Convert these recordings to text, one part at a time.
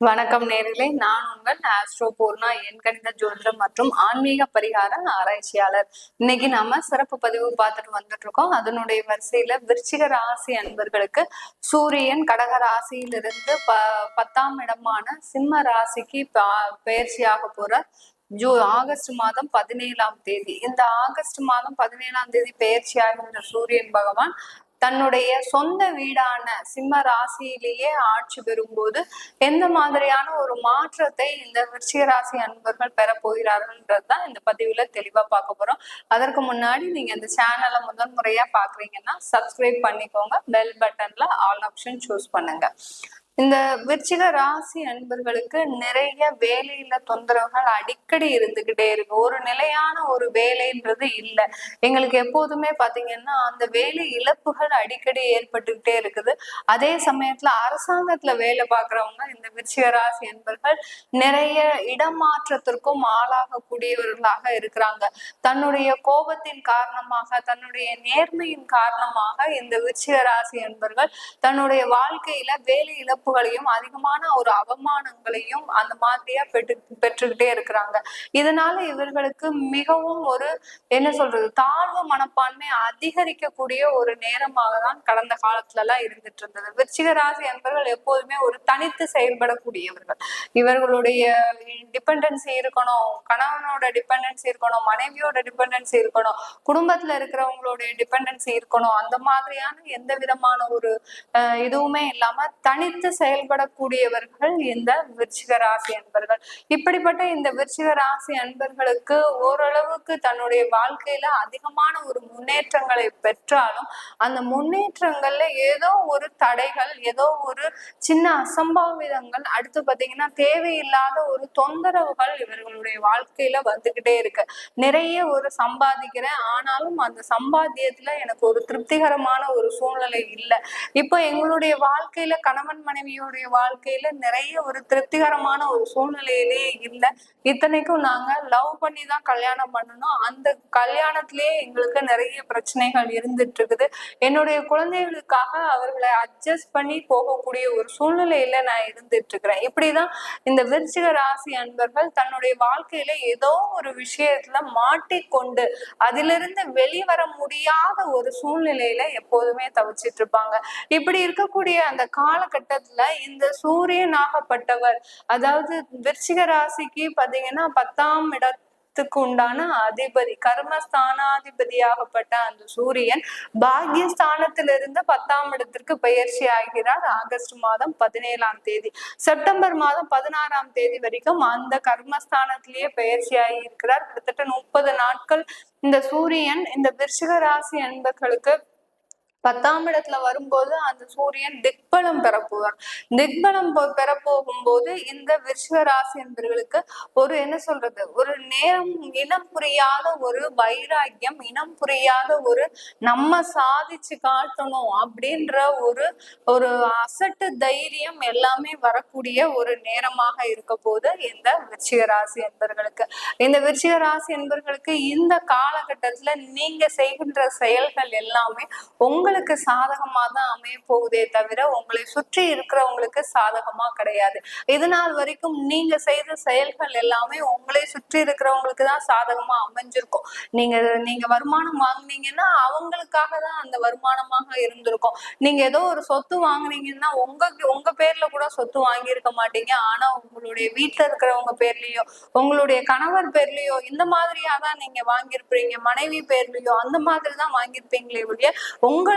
வணக்கம் நேரிலே நான் உங்கள் ஆஸ்ட்ரோ பூர்ணா எண் கணித ஜோதிடம் மற்றும் ஆன்மீக பரிகார ஆராய்ச்சியாளர். இன்னைக்கு நாம சிறப்பு பதிவு பார்த்துட்டு வந்துட்டு இருக்கோம் அதனுடைய வரிசையில விருச்சிக ராசி அன்பர்களுக்கு சூரியன் கடக ராசியிலிருந்து ப பத்தாம் இடமான சிம்ம ராசிக்கு பயிற்சியாக போற ஜூ ஆகஸ்ட் மாதம் பதினேழாம் தேதி. இந்த ஆகஸ்ட் மாதம் பதினேழாம் தேதி பெயர்ச்சியாகின்ற சூரியன் பகவான் தன்னுடைய சொந்த வீடான சிம்ம ராசியிலேயே ஆட்சி பெறும்போது எந்த மாதிரியான ஒரு மாற்றத்தை இந்த விருச்சிக ராசி அன்பர்கள் பெற போகிறார்கள்ன்றது தான் இந்த பதிவுல தெளிவா பார்க்க போறோம். அதற்கு முன்னாடி நீங்க இந்த சேனலை முதல் முறையா பாக்குறீங்கன்னா சப்ஸ்கிரைப் பண்ணிக்கோங்க. பெல் பட்டன்ல ஆல் ஆப்ஷன் சூஸ் பண்ணுங்க. இந்த விருச்சிக ராசி அன்பர்களுக்கு நிறைய வேலையில தொந்தரவுகள் அடிக்கடி இருந்துகிட்டே இருக்கு. ஒரு நிலையான ஒரு வேலைன்றது இல்லை. எங்களுக்கு எப்போதுமே பாத்தீங்கன்னா அந்த வேலை இழப்புகள் அடிக்கடி ஏற்பட்டுக்கிட்டே இருக்குது. அதே சமயத்துல அரசாங்கத்துல வேலை பார்க்கறவங்க இந்த விருச்சிக ராசி அன்பர்கள் நிறைய இடமாற்றத்திற்கும் ஆளாகக்கூடியவர்களாக இருக்கிறாங்க. தன்னுடைய கோபத்தின் காரணமாக தன்னுடைய நேர்மையின் காரணமாக இந்த விருச்சிக ராசி அன்பர்கள் தன்னுடைய வாழ்க்கையில வேலை இழப்புகளையும் அதிகமான ஒரு அவமானங்களையும் அந்த மாதிரியா பெற்று பெற்றுக்கிட்டே இருக்கிறாங்க. இதனால இவர்களுக்கு மிகவும் ஒரு என்ன சொல்றது தாழ்வு மனப்பான்மை அதிகரிக்கக்கூடிய ஒரு நேரமாக தான் கடந்த காலத்துல எல்லாம் இருந்துட்டு இருந்தது விருச்சிக ராசி என்பவர்கள் எப்போதுமே ஒரு தனித்து செயல்படக்கூடியவர்கள். இவர்களுடைய டிபெண்டன்சி இருக்கணும் கணவனோட டிபெண்டன்சி இருக்கணும் மனைவியோட டிபெண்டன்சி இருக்கணும் குடும்பத்துல இருக்கிறவங்களுடைய டிபெண்டன்சி இருக்கணும் அந்த மாதிரியான எந்த விதமான ஒரு இதுவுமே இல்லாம தனித்து செயல்படக்கூடியவர்கள் இந்த விருச்சிக ராசி அன்பர்கள். இப்படிப்பட்ட இந்த விருச்சிக ராசி அன்பர்களுக்கு ஓரளவுக்கு தன்னுடைய வாழ்க்கையில அதிகமான ஒரு முன்னேற்றங்களை பெற்றாலும் அந்த முன்னேற்றங்கள்ல ஏதோ ஒரு தடைகள் ஏதோ ஒரு சின்ன அசம்பாவிதங்கள் அடுத்து பாத்தீங்கன்னா தேவையில்லாத ஒரு தொந்தரவுகள் இவர்களுடைய வாழ்க்கையில வந்துகிட்டே இருக்கு. நிறைய ஒரு சம்பாதிக்கிறேன் ஆனாலும் அந்த சம்பாத்தியத்துல எனக்கு ஒரு திருப்திகரமான ஒரு சூழ்நிலை இல்லை. இப்போ எங்களுடைய வாழ்க்கையில கணவன் மனைவியுடைய வாழ்க்கையில நிறைய ஒரு திருப்திகரமான ஒரு சூழ்நிலையிலேயே இல்லை. இத்தனைக்கும் நாங்க லவ் பண்ணி தான் கல்யாணம் பண்ணணும். அந்த கல்யாணத்திலே எங்களுக்கு நிறைய பிரச்சனைகள் இருந்துட்டு இருக்குது என்னுடைய குழந்தைகளுக்காக அவர்களை அட்ஜஸ்ட் பண்ணி போகக்கூடிய ஒரு சூழ்நிலையில நான் இருந்துட்டு இருக்கிறேன் இப்படிதான் இந்த விருச்சிக ராசி அன்பர்கள் தன்னுடைய வாழ்க்கையில ஏதோ ஒரு விஷயத்துல மாட்டிக்கொண்டு அதிலிருந்து வெளிவர முடியாத ஒரு சூழ்நிலையில எப்போதுமே தவிச்சிட்டு இருப்பாங்க இப்படி இருக்கக்கூடிய அந்த காலகட்டத்துல இந்த சூரியனாகப்பட்டவர் அதாவது விருச்சிக ராசிக்கு பாத்தீங்கன்னா பத்தாம் இடத்துக்கு உண்டான அதிபதி கர்மஸ்தானாதிபதியாகப்பட்ட அந்த சூரியன் பாக்யஸ்தானத்திலிருந்து பத்தாம் இடத்திற்கு பயிற்சி ஆகிறார். ஆகஸ்ட் மாதம் பதினேழாம் தேதி. செப்டம்பர் மாதம் பதினாறாம் தேதி வரைக்கும் அந்த கர்மஸ்தானத்திலேயே பயிற்சி ஆகி இருக்கிறார் கிட்டத்தட்ட முப்பது நாட்கள் இந்த சூரியன் இந்த விருஷிக ராசி அன்பர்களுக்கு பத்தாம் இடத்துல வரும்போது அந்த சூரியன் திக்பலம் பெறப்போவார். திக்பலம் பெற பெறப்போகும்போது இந்த விருச்சிக ராசி என்பவர்களுக்கு ஒரு என்ன சொல்றது? ஒரு நேரம் இனம் புரியாத ஒரு வைராக்கியம் இனம் புரியாத ஒரு நம்ம சாதிச்சு காட்டணும் அப்படின்ற ஒரு ஒரு அசட்டு தைரியம் எல்லாமே வரக்கூடிய ஒரு நேரமாக இருக்க போது இந்த விருச்சிக ராசி என்பவர்களுக்கு இந்த விருச்சிக ராசி என்பவர்களுக்கு இந்த காலகட்டத்துல நீங்க செய்கின்ற செயல்கள் எல்லாமே உங்களுக்கு சாதகமா தான் அமைய போகுதே தவிர உங்களை சுற்றி இருக்கிறவங்களுக்கு சாதகமா கிடையாது. இது நாள் வரைக்கும் நீங்க செய்த செயல்கள் எல்லாமே உங்களை சுற்றி இருக்கிறவங்களுக்கு தான் சாதகமா அமைஞ்சிருக்கும். நீங்க நீங்க வருமானம் வாங்குனீங்கன்னா அவங்களுக்காக தான் அந்த வருமானமாக இருந்திருக்கும். நீங்க ஏதோ ஒரு சொத்து வாங்குனீங்கன்னா உங்க உங்க பேர்ல கூட சொத்து வாங்கியிருக்க மாட்டீங்க. ஆனா உங்களுடைய வீட்டுல இருக்கிறவங்க பேர்லயோ உங்களுடைய கணவர் பேர்லயோ இந்த மாதிரியா தான் நீங்க வாங்கியிருப்பீங்க. மனைவி பேர்லயோ அந்த மாதிரி தான் வாங்கியிருப்பீங்களே ஒழிய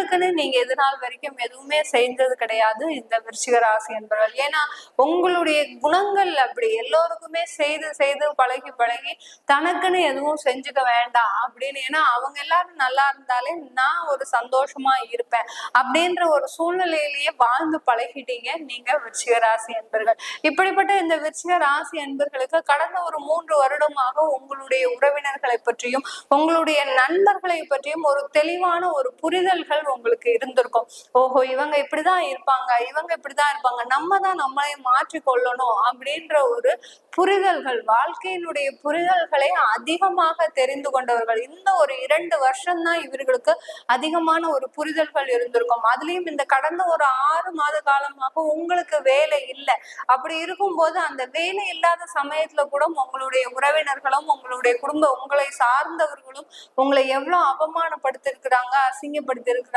உங்களுக்குன்னு நீங்க எது நாள் வரைக்கும் எதுவுமே செஞ்சது கிடையாது இந்த விருச்சிக ராசி என்பவர்கள். ஏன்னா உங்களுடைய குணங்கள் அப்படி எல்லோருக்குமே செய்து செய்து பழகி பழகி தனக்குன்னு எதுவும் செஞ்சுக்க வேண்டாம் அப்படின்னு. ஏன்னா அவங்க எல்லாரும் நல்லா இருந்தாலே நான் ஒரு சந்தோஷமா இருப்பேன் அப்படின்ற ஒரு சூழ்நிலையிலேயே வாழ்ந்து பழகிட்டீங்க நீங்க விருச்சிக ராசி என்பர்கள். இப்படிப்பட்ட இந்த விருச்சிக ராசி என்பர்களுக்கு கடந்த ஒரு மூன்று வருடமாக உங்களுடைய உறவினர்களை பற்றியும் உங்களுடைய நண்பர்களை பற்றியும் ஒரு தெளிவான ஒரு புரிதல்கள் உங்களுக்கு இருந்திருக்கும். ஓஹோ இவங்க இப்படிதான் இருப்பாங்க இவங்க இப்படிதான் இருப்பாங்க நம்ம தான் நம்மளை மாற்றிக்கொள்ளணும் அப்படின்ற ஒரு புரிதல்கள் வாழ்க்கையினுடைய புரிதல்களை அதிகமாக தெரிந்து கொண்டவர்கள். இந்த ஒரு இரண்டு வருஷம்தான் இவர்களுக்கு அதிகமான ஒரு புரிதல்கள் இருந்திருக்கும். அதுலயும் இந்த கடந்த ஒரு ஆறு மாத காலமாக உங்களுக்கு வேலை இல்லை. அப்படி இருக்கும்போது அந்த வேலை இல்லாத சமயத்துல கூட உங்களுடைய உறவினர்களும் உங்களுடைய குடும்ப உங்களை சார்ந்தவர்களும் உங்களை எவ்வளவு அவமானப்படுத்திருக்கிறாங்க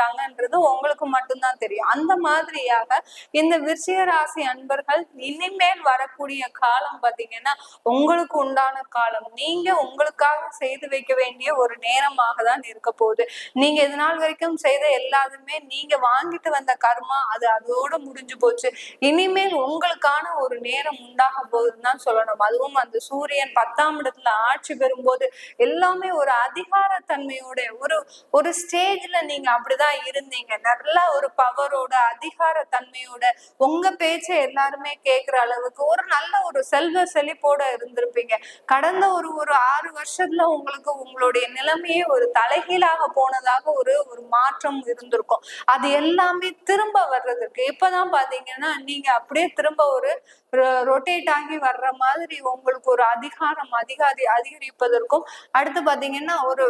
இருக்காங்கன்றது உங்களுக்கு மட்டும்தான் தெரியும். அந்த மாதிரியாக இந்த விருச்சிக ராசி அன்பர்கள் இனிமேல் வரக்கூடிய காலம் பாத்தீங்கன்னா உங்களுக்கு உண்டான காலம். நீங்க உங்களுக்காக செய்து வைக்க வேண்டிய ஒரு நேரமாக தான் இருக்க போகுது. நீங்க இது நாள் வரைக்கும் செய்த எல்லாருமே நீங்க வாங்கிட்டு வந்த கர்மா அது அதோட முடிஞ்சு போச்சு. இனிமேல் உங்களுக்கான ஒரு நேரம் உண்டாக போகுதுன்னு தான் சொல்லணும். அதுவும் அந்த சூரியன் பத்தாம் இடத்துல ஆட்சி பெறும்போது எல்லாமே ஒரு அதிகாரத்தன்மையோட ஒரு ஒரு ஸ்டேஜ்ல நீங்க அப்படிதான் இருந்தீங்க. நல்ல ஒரு பவரோட அதிகார தன்மையோட உங்க பேச்சை எல்லாருமே கேட்கிற அளவுக்கு ஒரு நல்ல ஒரு செல்வ செழிப்போட இருந்திருப்பீங்க. கடந்த ஒரு ஒரு ஆறு வருஷத்துல உங்களுக்கு உங்களுடைய நிலைமையே ஒரு தலைகீழாக போனதாக ஒரு ஒரு மாற்றம் இருந்திருக்கும். அது எல்லாமே திரும்ப வர்றதுக்கு இப்பதான் பாத்தீங்கன்னா நீங்க அப்படியே திரும்ப ஒரு ரொட்டேட் ஆகி வர்ற மாதிரி உங்களுக்கு ஒரு அதிகாரம் அதிகாரி அதிகரிப்பதற்கும் அடுத்து பாத்தீங்கன்னா ஒரு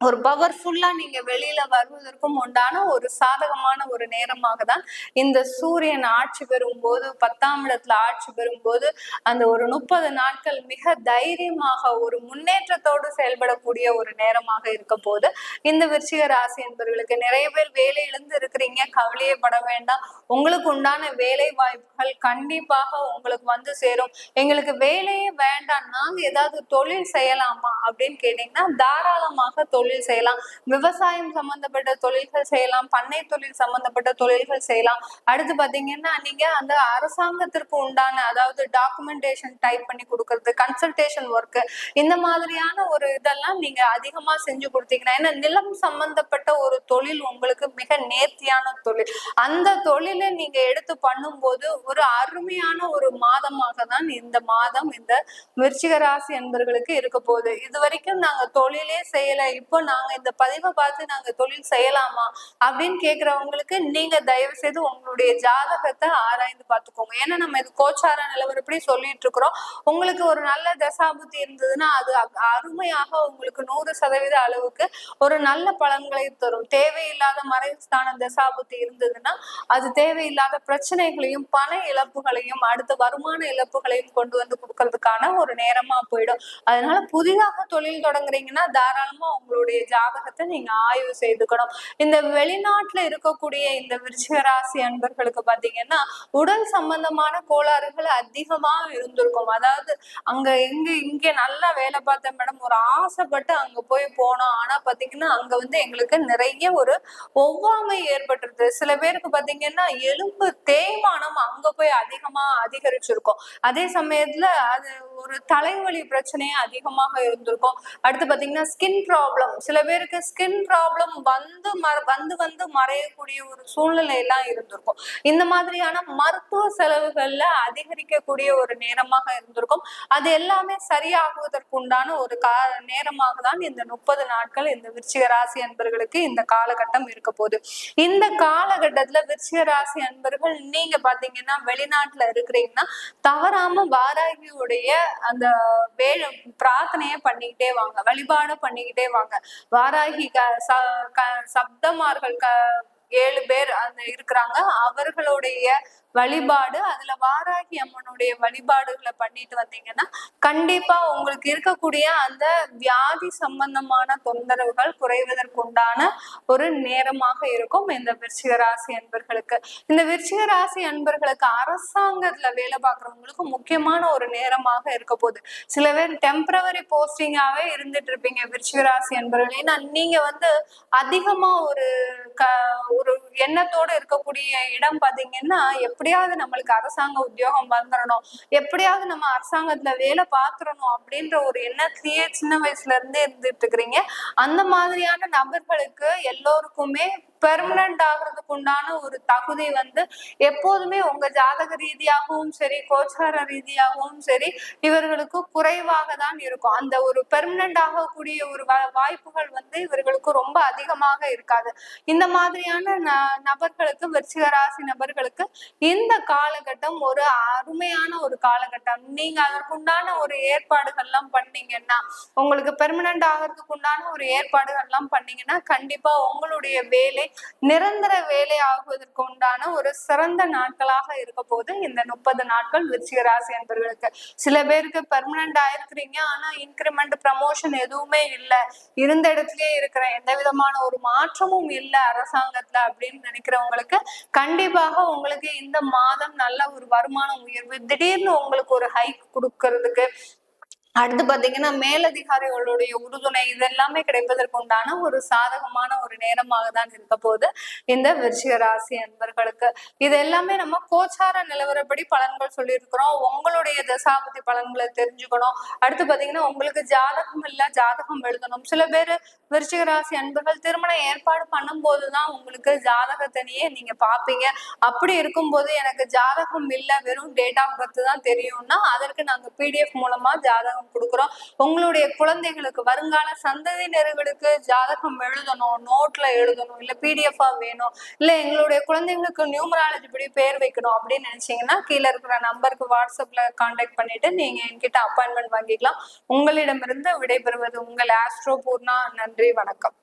ஒரு பவர்ஃபுல்லா நீங்க வெளியில வருவதற்கும் உண்டான ஒரு சாதகமான ஒரு நேரமாக தான் இந்த சூரியன் ஆட்சி பெறும் போது பத்தாம் இடத்துல ஆட்சி பெறும் போது அந்த ஒரு முப்பது நாட்கள் மிக தைரியமாக ஒரு முன்னேற்றத்தோடு செயல்படக்கூடிய ஒரு நேரமாக இருக்க போது இந்த விருச்சிக ராசி என்பவர்களுக்கு நிறைய பேர் வேலை இழந்து இருக்கிறீங்க கவலையே பட வேண்டாம். உங்களுக்கு உண்டான வேலை வாய்ப்புகள் கண்டிப்பாக உங்களுக்கு வந்து சேரும். எங்களுக்கு வேலையே வேண்டாம் நாங்க ஏதாவது தொழில் செய்யலாமா அப்படின்னு கேட்டீங்கன்னா தாராளமாக தொழில் தொழில் செய்யலாம். விவசாயம் சம்பந்தப்பட்ட தொழில்கள் செய்யலாம். பண்ணை தொழில் சம்பந்தப்பட்ட தொழில்கள் செய்யலாம். அடுத்து பாத்தீங்கன்னா நீங்க அந்த அரசாங்கத்திற்கு உண்டான அதாவது டாக்குமெண்டேஷன் டைப் பண்ணி கொடுக்கறது கன்சல்டேஷன் ஒர்க் இந்த மாதிரியான ஒரு இதெல்லாம் நீங்க அதிகமா செஞ்சு கொடுத்தீங்கன்னா ஏன்னா நிலம் சம்பந்தப்பட்ட ஒரு தொழில் உங்களுக்கு மிக நேர்த்தியான தொழில். அந்த தொழிலை நீங்க எடுத்து பண்ணும்போது ஒரு அருமையான ஒரு மாதமாக தான் இந்த மாதம் இந்த விருச்சிக ராசி என்பர்களுக்கு இருக்க போகுது. இது வரைக்கும் நாங்க தொழிலே செய்யல. இப்போ நாங்க இந்த பதிவை பார்த்து நாங்க தொழில் செய்யலாமா அப்படின்னு கேக்குறவங்களுக்கு நீங்க தயவு செய்து உங்களுடைய ஜாதகத்தை ஆராய்ந்து பார்த்துக்கோங்க. ஏன்னா நம்ம இது கோச்சார நிலவரப்படி சொல்லிட்டு இருக்கிறோம். உங்களுக்கு ஒரு நல்ல தசாபுத்தி இருந்ததுன்னா அது அருமையாக உங்களுக்கு நூறு சதவீத அளவுக்கு ஒரு நல்ல பலன்களை தரும். தேவையில்லாத மறைஸ்தான தசாபுத்தி இருந்ததுன்னா அது தேவையில்லாத பிரச்சனைகளையும் பண இழப்புகளையும் அடுத்த வருமான இழப்புகளையும் கொண்டு வந்து கொடுக்கறதுக்கான ஒரு நேரமா போயிடும். அதனால புதிதாக தொழில் தொடங்குறீங்கன்னா தாராளமா உங்களுடைய உங்களுடைய ஜாதகத்தை நீங்க ஆய்வு செய்துக்கணும். இந்த வெளிநாட்டுல இருக்கக்கூடிய இந்த விருச்சிகராசி அன்பர்களுக்கு பாத்தீங்கன்னா உடல் சம்பந்தமான கோளாறுகள் அதிகமா இருந்திருக்கும். அதாவது அங்க எங்க இங்க நல்லா வேலை பார்த்தேன் மேடம் ஒரு ஆசைப்பட்டு அங்க போய் போனோம். ஆனா பாத்தீங்கன்னா அங்க வந்து எங்களுக்கு நிறைய ஒரு ஒவ்வாமை ஏற்பட்டுருது. சில பேருக்கு பாத்தீங்கன்னா எலும்பு தேய்மானம் அங்க போய் அதிகமா அதிகரிச்சிருக்கும். அதே சமயத்துல அது ஒரு தலைவலி பிரச்சனையே அதிகமாக இருந்திருக்கும். அடுத்து பாத்தீங்கன்னா ஸ்கின் ப்ராப்ளம் சில பேருக்கு ஸ்கின் ப்ராப்ளம் வந்து வந்து வந்து மறையக்கூடிய ஒரு சூழ்நிலை எல்லாம் இருந்திருக்கும். இந்த மாதிரியான மருத்துவ செலவுகள்ல அதிகரிக்கக்கூடிய ஒரு நேரமாக இருந்திருக்கும். அது எல்லாமே சரியாகுவதற்கு உண்டான ஒரு கா நேரமாக தான் இந்த முப்பது நாட்கள் இந்த விருச்சிக ராசி அன்பர்களுக்கு இந்த காலகட்டம் இருக்க போகுது. இந்த காலகட்டத்துல விருச்சிக ராசி அன்பர்கள் நீங்க பாத்தீங்கன்னா வெளிநாட்டுல இருக்கிறீங்கன்னா தவறாம வாராகியுடைய அந்த வே பிரார்த்தனையை பண்ணிக்கிட்டே வாங்க. வழிபாடு பண்ணிக்கிட்டே வாங்க. வாராகி க சப்தமார்கள் க ஏழு பேர் அந்த இருக்கிறாங்க. அவர்களுடைய வழிபாடு அதுல வாராகி அம்மனுடைய வழிபாடுகளை பண்ணிட்டு வந்தீங்கன்னா கண்டிப்பா உங்களுக்கு இருக்கக்கூடிய அந்த வியாதி சம்பந்தமான தொந்தரவுகள் குறைவதற்குண்டான ஒரு நேரமாக இருக்கும் இந்த விருச்சிக ராசி அன்பர்களுக்கு. இந்த விருச்சிக ராசி அன்பர்களுக்கு அரசாங்கத்துல வேலை பார்க்குறவங்களுக்கு முக்கியமான ஒரு நேரமாக இருக்க போகுது. சில பேர் டெம்பரவரி போஸ்டிங்காவே இருந்துட்டு இருப்பீங்க விருச்சிக ராசி அன்பர்கள். ஏன்னா நீங்க வந்து அதிகமா ஒரு க ஒரு எண்ணத்தோட இருக்கக்கூடிய இடம் பாத்தீங்கன்னா எப்படியாவது நம்மளுக்கு அரசாங்க உத்தியோகம் வந்துடணும் எப்படியாவது நம்ம அரசாங்கத்துல வேலை பார்த்துடணும் அப்படின்ற ஒரு எண்ணத்திலேயே சின்ன வயசுல இருந்தே இருந்துட்டு இருக்கிறீங்க. அந்த மாதிரியான நபர்களுக்கு எல்லோருக்குமே பெர்மனன்ட் ஆகுறதுக்கு உண்டான ஒரு தகுதி வந்து எப்போதுமே உங்க ஜாதக ரீதியாகவும் சரி கோச்சார ரீதியாகவும் சரி இவர்களுக்கு குறைவாக தான் இருக்கும். அந்த ஒரு பெர்மனன்ட் ஆகக்கூடிய ஒரு வா- வாய்ப்புகள் வந்து இவர்களுக்கு ரொம்ப அதிகமாக இருக்காது. இந்த மாதிரியான ந- நபர்களுக்கு விருச்சிக ராசி நபர்களுக்கு இந்த காலகட்டம் ஒரு அருமையான ஒரு காலகட்டம். நீங்க அதற்குண்டான ஒரு ஏற்பாடுகள்லாம் பண்ணீங்கன்னா உங்களுக்கு பெர்மனன்ட் ஆகிறதுக்கு உண்டான ஒரு ஏற்பாடுகள்லாம் பண்ணீங்கன்னா கண்டிப்பா உங்களுடைய வேலை நிரந்தர வேலை ஆகுவதற்கு உண்டான ஒரு சிறந்த நாட்களாக இருக்க போது இந்த முப்பது நாட்கள் விருச்சிக ராசி என்பவர்களுக்கு சில பேருக்கு பெர்மனன்ட் ஆயிருக்கிறீங்க ஆனா இன்கிரிமெண்ட் ப்ரமோஷன் எதுவுமே இல்ல. இருந்த இடத்துலயே இருக்கிற எந்த விதமான ஒரு மாற்றமும் இல்ல அரசாங்கத்துல அப்படின்னு நினைக்கிறவங்களுக்கு கண்டிப்பாக உங்களுக்கு இந்த மாதம் நல்ல ஒரு வருமானம் உயர்வு. திடீர்னு உங்களுக்கு ஒரு ஹைக் கொடுக்கறதுக்கு அடுத்து பாத்தீங்கன்னா மேலதிகாரிகளுடைய உறுதுணை இது எல்லாமே கிடைப்பதற்கு உண்டான ஒரு சாதகமான ஒரு நேரமாக தான் இருக்க போது இந்த விருச்சிக ராசி அன்பர்களுக்கு. இது எல்லாமே நம்ம கோச்சார நிலவரப்படி பலன்கள் சொல்லியிருக்கிறோம். உங்களுடைய தசாபதி பலன்களை தெரிஞ்சுக்கணும். அடுத்து பாத்தீங்கன்னா உங்களுக்கு ஜாதகம் இல்ல ஜாதகம் எழுதணும். சில பேர் விருச்சிக ராசி அன்பர்கள் திருமணம் ஏற்பாடு பண்ணும்போது தான் உங்களுக்கு ஜாதகத்தனியே நீங்க பாப்பீங்க. அப்படி இருக்கும்போது எனக்கு ஜாதகம் இல்ல வெறும் டேட் ஆஃப் பர்த் தான் தெரியும்னா அதற்கு நாங்க பிடிஎஃப் மூலமா ஜாதகம் கொடுக்குறோம். உங்களுடைய குழந்தைகளுக்கு வருங்கால சந்ததியினர்களுக்கு ஜாதகம் எழுதணும் நோட்ல எழுதணும் இல்ல பிடிஎஃபா வேணும் இல்ல எங்களுடைய குழந்தைங்களுக்கு நியூமராலஜி படி பேர் வைக்கணும் அப்படின்னு நினைச்சீங்கன்னா கீழே இருக்கிற நம்பருக்கு வாட்ஸ்அப்ல கான்டாக்ட் பண்ணிட்டு நீங்க என்கிட்ட அப்பாயின்மெண்ட் வாங்கிக்கலாம். உங்களிடமிருந்து விடைபெறுவது உங்கள் ஆஸ்ட்ரோ பூர்ணா நன்றி வணக்கம்.